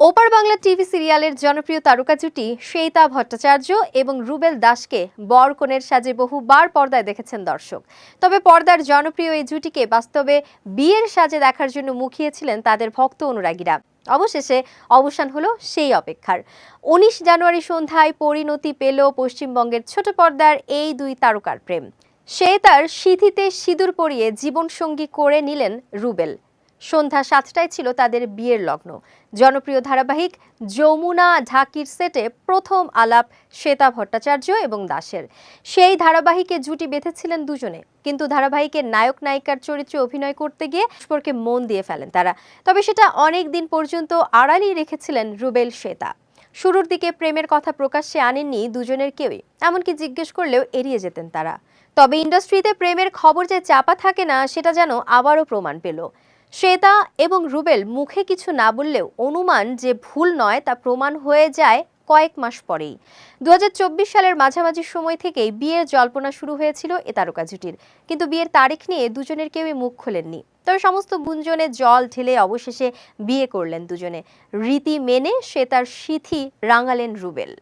ওপার বাংলা টিভি সিরিয়ালের জনপ্রিয় তারকা জুটি শ্বেতা ভট্টাচার্য এবং রুবেল দাসকে বর কনের সাজে বহুবার পর্দায় দেখেছেন দর্শক। তবে পর্দার জনপ্রিয় এই জুটিকে বাস্তবে বিয়ের সাজে দেখার জন্য মুখিয়েছিলেন তাদের ভক্ত অনুরাগীরা। অবশেষে অবসান হলো সেই অপেক্ষার। উনিশ জানুয়ারি সন্ধ্যায় পরিণতি পেল পশ্চিমবঙ্গের ছোট পর্দার এই দুই তারকার প্রেম। সে তার সিঁথিতে সিঁদুর পরিয়ে জীবনসঙ্গী করে নিলেন রুবেল। সন্ধ্যা সাতটায় ছিল তাদের বিয়ের লগ্ন। জনপ্রিয় ধারাবাহিক যমুনা ঢাকির সেটে প্রথম আলাপ শ্বেতা ভট্টাচার্য এবং দাসের। সেই ধারাবাহিকে জুটি বেঁধেছিলেন দুজনে। কিন্তু ধারাবাহিকের নায়ক নায়িকার চরিত্রে অভিনয় করতে গিয়ে সম্পর্কে মন দিয়ে ফেলেন তারা। তবে সেটা অনেক দিন পর্যন্ত আড়ালেই রেখেছিলেন রুবেল শ্বেতা। শুরুর দিকে প্রেমের কথা প্রকাশ্যে আনেননি দুজনের কেউই, এমনকি জিজ্ঞেস করলেও এড়িয়ে যেতেন তারা। তবে ইন্ডাস্ট্রিতে প্রেমের খবর যে চাপা থাকে না, সেটা যেন আবারও প্রমাণ পেল। শ্বেতা এবং রুবেল মুখে কিছু না বললেও অনুমান যে ভুল নয় তা প্রমাণ হয়ে যায় কয়েক মাস পরেই। দু হাজার চব্বিশ সালের মাঝামাঝি সময় থেকেই বিয়ের জল্পনা শুরু হয়েছিল এ তারকা জুটির। কিন্তু বিয়ের তারিখ নিয়ে দুজনের কেউই মুখ খোলেননি। তবে সমস্ত গুঞ্জনে জল ঢেলে অবশেষে বিয়ে করলেন দুজনে। রীতি মেনে সে তার সিথি রাঙালেন রুবেল।